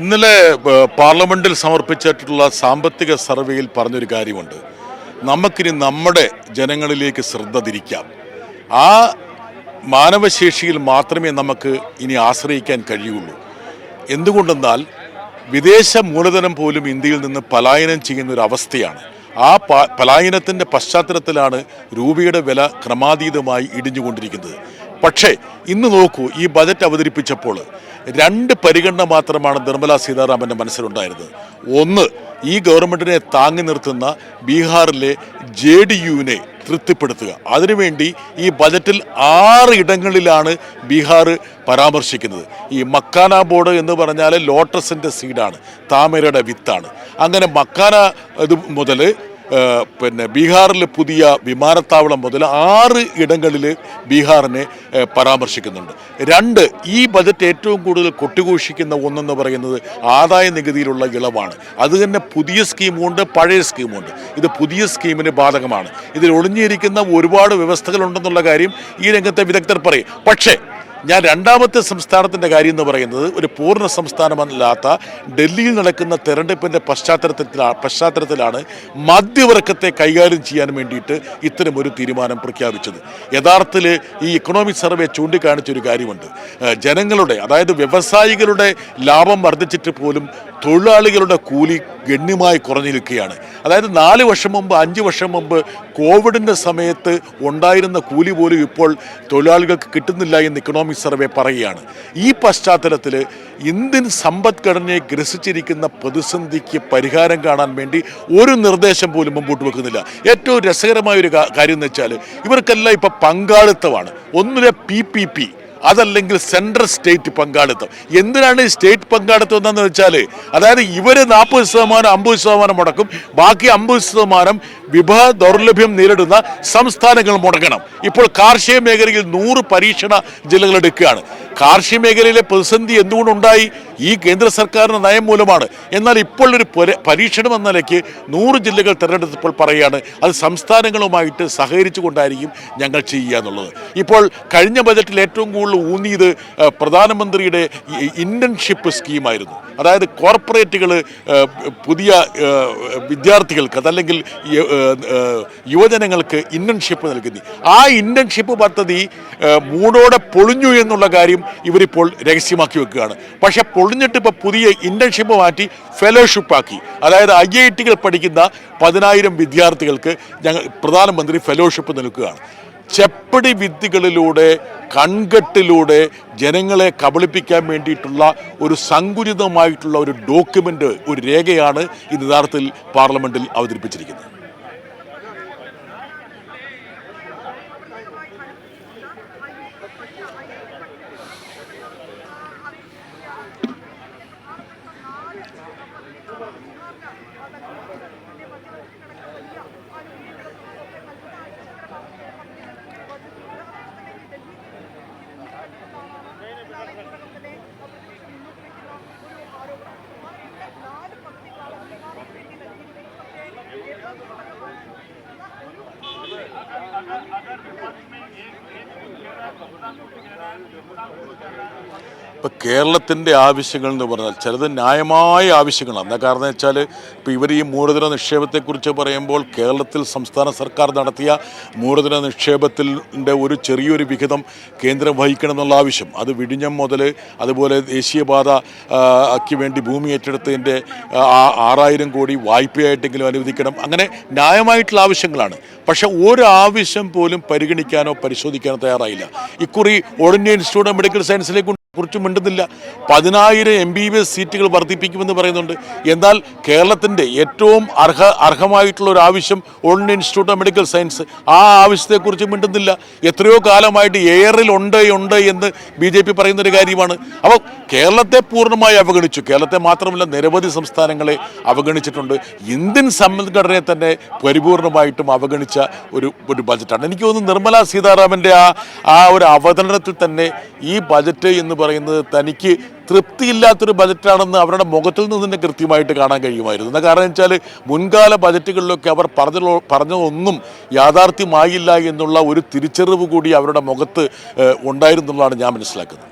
ഇന്നലെ പാർലമെന്റിൽ സമർപ്പിച്ചിട്ടുള്ള സാമ്പത്തിക സർവേയിൽ പറഞ്ഞൊരു കാര്യമുണ്ട്. നമുക്കിനി നമ്മുടെ ജനങ്ങളിലേക്ക് ശ്രദ്ധ തിരിക്കാം. ആ മാനവശേഷിയിൽ മാത്രമേ നമുക്ക് ഇനി ആശ്രയിക്കാൻ കഴിയുള്ളൂ. എന്തുകൊണ്ടെന്നാൽ വിദേശ മൂലധനം പോലും ഇന്ത്യയിൽ നിന്ന് പലായനം ചെയ്യുന്ന ഒരു അവസ്ഥയാണ് ആ പലായനത്തിന്റെ പശ്ചാത്തലത്തിലാണ് രൂപയുടെ വില ക്രമാതീതമായി ഇടിഞ്ഞുകൊണ്ടിരിക്കുന്നത്. പക്ഷേ ഇന്ന് നോക്കൂ ഈ ബജറ്റ് അവതരിപ്പിച്ചപ്പോൾ രണ്ട് പരിഗണന മാത്രമാണ് നിർമ്മലാ സീതാരാമന്റെ മനസ്സിലുണ്ടായിരുന്നത്. ഒന്ന് ഈ ഗവൺമെന്റിനെ താങ്ങി നിർത്തുന്ന ബീഹാറിലെ ജെ ഡി യുവിനെ തൃപ്തിപ്പെടുത്തുക. അതിനുവേണ്ടി ഈ ബജറ്റിൽ ആറ് ഇടങ്ങളിലാണ് ബീഹാർ പരാമർശിക്കുന്നത്. ഈ മക്കാന ബോർഡ് എന്ന് പറഞ്ഞാൽ ലോട്ടസിന്റെ സീഡാണ് താമരയുടെ വിത്താണ്. അങ്ങനെ മക്കാന ഇത് മുതൽ പിന്നെ ബീഹാറിൽ പുതിയ വിമാനത്താവളം മുതൽ ആറ് ഇടങ്ങളിൽ ബീഹാറിനെ പരാമർശിക്കുന്നുണ്ട്. രണ്ട് ഈ ബജറ്റ് ഏറ്റവും കൂടുതൽ കൊട്ടിഘോഷിക്കുന്ന ഒന്നെന്ന് പറയുന്നത് ആദായ നികുതിയിലുള്ള ഇളവാണ്. അത് തന്നെ പുതിയ സ്കീമുണ്ട് പഴയ സ്കീമുണ്ട്. ഇത് പുതിയ സ്കീമിന് ബാധകമാണ്. ഇതിൽ ഒളിഞ്ഞിരിക്കുന്ന ഒരുപാട് വ്യവസ്ഥകളുണ്ടെന്നുള്ള കാര്യം ഈ രംഗത്തെ വിദഗ്ധർ പറയും. പക്ഷേ ഞാൻ രണ്ടാമത്തെ സംസ്ഥാനത്തിന്റെ കാര്യം എന്ന് പറയുന്നത് ഒരു പൂർണ സംസ്ഥാനമല്ലാത്ത ഡൽഹിയിൽ നടക്കുന്ന തെരഞ്ഞെടുപ്പിന്റെ പശ്ചാത്തലത്തിലാണ് പശ്ചാത്തലത്തിലാണ് മധ്യവർഗത്തെ കൈകാര്യം ചെയ്യാൻ വേണ്ടിയിട്ട് ഇത്തരം ഒരു തീരുമാനം പ്രഖ്യാപിച്ചത്. യഥാർത്ഥത്തിൽ ഈ ഇക്കണോമിക് സർവേ ചൂണ്ടിക്കാണിച്ചൊരു കാര്യമുണ്ട്. ജനങ്ങളുടെ അതായത് വ്യവസായികളുടെ ലാഭം വർദ്ധിച്ചിട്ട് പോലും തൊഴിലാളികളുടെ കൂലി ഗണ്യമായി കുറഞ്ഞിരിക്കുകയാണ്. അതായത് നാല് വർഷം മുമ്പ് അഞ്ച് വർഷം മുമ്പ് കോവിഡിന്റെ സമയത്ത് ഉണ്ടായിരുന്ന കൂലി പോലും ഇപ്പോൾ തൊഴിലാളികൾക്ക് കിട്ടുന്നില്ല എന്ന് ഇക്കണോമിക് സർവേ പറയുകയാണ്. ഈ പശ്ചാത്തലത്തിൽ ഇന്ത്യൻ സമ്പദ്ഘടനയെ ഗ്രസിച്ചിരിക്കുന്ന പ്രതിസന്ധിക്ക് പരിഹാരം കാണാൻ വേണ്ടി ഒരു നിർദ്ദേശം പോലും മുമ്പോട്ട് വെക്കുന്നില്ല. ഏറ്റവും രസകരമായ ഒരു കാര്യം എന്ന് വെച്ചാൽ ഇവർക്കെല്ലാം ഇപ്പോൾ പങ്കാളിത്തമാണ്. ഒന്നിലെ പി പി പി. അതല്ലെങ്കിൽ സെൻട്രൽ സ്റ്റേറ്റ് പങ്കാളിത്തം. എന്തിനാണ് സ്റ്റേറ്റ് പങ്കാളിത്തം എന്താണെന്ന് വെച്ചാൽ അതായത് ഇവർ നാൽപ്പത് ശതമാനം അമ്പത് ശതമാനം മുടക്കും ബാക്കി അമ്പത് ശതമാനം വിഭവ ദൗർലഭ്യം നേരിടുന്ന സംസ്ഥാനങ്ങൾ മുടങ്ങണം. ഇപ്പോൾ കാർഷിക മേഖലയിൽ നൂറ് പരീക്ഷണ ജില്ലകൾ എടുക്കുകയാണ്. കാർഷിക മേഖലയിലെ പ്രതിസന്ധി എന്തുകൊണ്ടുണ്ടായി? ഈ കേന്ദ്ര സർക്കാരിന്റെ നയം മൂലമാണ്. എന്നാൽ ഇപ്പോൾ ഒരു പരി- പരീക്ഷണം എന്ന നിലയ്ക്ക് നൂറ് ജില്ലകൾ തിരഞ്ഞെടുത്തപ്പോൾ പറയുകയാണ് അത് സംസ്ഥാനങ്ങളുമായിട്ട് സഹകരിച്ചു കൊണ്ടായിരിക്കും ഞങ്ങൾ ചെയ്യുക എന്നുള്ളത്. ഇപ്പോൾ കഴിഞ്ഞ ബജറ്റിൽ ഏറ്റവും കൂടുതൽ ഊന്നിയത് പ്രധാനമന്ത്രിയുടെ ഇന്റേൺഷിപ്പ് സ്കീമായിരുന്നു. അതായത് കോർപ്പറേറ്റുകൾ പുതിയ വിദ്യാർത്ഥികൾക്ക് അതല്ലെങ്കിൽ യുവജനങ്ങൾക്ക് ഇന്റേൺഷിപ്പ് നൽകുന്നു. ആ ഇന്റേൺഷിപ്പ് പദ്ധതി മൂടോടെ പൊളിഞ്ഞു എന്നുള്ള കാര്യം ഇവരിപ്പോൾ രഹസ്യമാക്കി വെക്കുകയാണ്. പക്ഷെ പൊളിഞ്ഞിട്ട് ഇപ്പോൾ പുതിയ ഇന്റേൺഷിപ്പ് മാറ്റി ഫെലോഷിപ്പാക്കി. അതായത് ഐ ഐ ടികൾ പഠിക്കുന്ന പതിനായിരം വിദ്യാർത്ഥികൾക്ക് ഞങ്ങൾ പ്രധാനമന്ത്രി ഫെലോഷിപ്പ് നൽകുകയാണ്. ചെപ്പടി വിദ്യകളിലൂടെ കൺകെട്ടിലൂടെ ജനങ്ങളെ കബളിപ്പിക്കാൻ വേണ്ടിയിട്ടുള്ള ഒരു സങ്കുചിതമായിട്ടുള്ള ഒരു ഡോക്യുമെന്റ് ഒരു രേഖയാണ് ഇത് യഥാർത്ഥത്തിൽ പാർലമെന്റിൽ അവതരിപ്പിച്ചിരിക്കുന്നത്. अगर अगर विपक्ष में एक एक ഇപ്പം കേരളത്തിന്റെ ആവശ്യങ്ങൾ എന്ന് പറഞ്ഞാൽ ചിലത് ന്യായമായ ആവശ്യങ്ങളാണ്. എന്താ കാരണം വെച്ചാൽ ഇപ്പോൾ ഇവർ ഈ മൂലധന നിക്ഷേപത്തെക്കുറിച്ച് പറയുമ്പോൾ കേരളത്തിൽ സംസ്ഥാന സർക്കാർ നടത്തിയ മൂലധന നിക്ഷേപത്തിന്റെ ഒരു ചെറിയൊരു വിഹിതം കേന്ദ്രം വഹിക്കണം എന്നുള്ള ആവശ്യം. അത് വിഴിഞ്ഞം മുതൽ അതുപോലെ ദേശീയപാത ആ, വേണ്ടി ഭൂമി ഏറ്റെടുത്തതിന്റെ ആറായിരം കോടി വായ്പയായിട്ടെങ്കിലും അനുവദിക്കണം. അങ്ങനെ ന്യായമായിട്ടുള്ള ആവശ്യങ്ങളാണ്. പക്ഷേ ഒരു ആവശ്യം പോലും പരിഗണിക്കാനോ പരിശോധിക്കാനോ തയ്യാറായില്ല. ഇക്കുറി all India institute of medical സയൻസിലേക്ക് കുറിച്ച് മിണ്ടുന്നില്ല. പതിനായിരം എം ബി ബി എസ് സീറ്റുകൾ വർദ്ധിപ്പിക്കുമെന്ന് പറയുന്നുണ്ട്. എന്നാൽ കേരളത്തിന്റെ ഏറ്റവും അർഹ അർഹമായിട്ടുള്ള ഒരു ആവശ്യം all institute of medical science ആ ആവശ്യത്തെക്കുറിച്ച് മിണ്ടുന്നില്ല. എത്രയോ കാലമായിട്ട് എയറിൽ ഉണ്ട് ഉണ്ട് എന്ന് ബി ജെ പി പറയുന്നൊരു കാര്യമാണ്. അപ്പോൾ കേരളത്തെ പൂർണമായി അവഗണിച്ചു. കേരളത്തെ മാത്രമല്ല നിരവധി സംസ്ഥാനങ്ങളെ അവഗണിച്ചിട്ടുണ്ട്. ഇന്ത്യൻ സമ്പദ്ഘടനയെ തന്നെ പരിപൂർണമായിട്ടും അവഗണിച്ച ഒരു ഒരു ബജറ്റാണ് എനിക്ക് തോന്നുന്നു നിർമ്മലാ സീതാരാമന്റെ ആ ആ ഒരു അവതരണത്തിൽ തന്നെ ഈ ബജറ്റ് എന്ന് പറയുന്നത് തനിക്ക് തൃപ്തിയില്ലാത്തൊരു ബജറ്റാണെന്ന് അവരുടെ മുഖത്തിൽ നിന്ന് തന്നെ കൃത്യമായിട്ട് കാണാൻ കഴിയുമായിരുന്നു. എന്നാൽ കാരണം വെച്ചാൽ മുൻകാല ബജറ്റുകളിലൊക്കെ അവർ പറഞ്ഞ പറഞ്ഞതൊന്നും യാഥാർത്ഥ്യമായില്ല എന്നുള്ള ഒരു തിരിച്ചറിവ് കൂടി അവരുടെ മുഖത്ത് ഉണ്ടായിരുന്നുള്ളതാണ് ഞാൻ മനസ്സിലാക്കുന്നത്.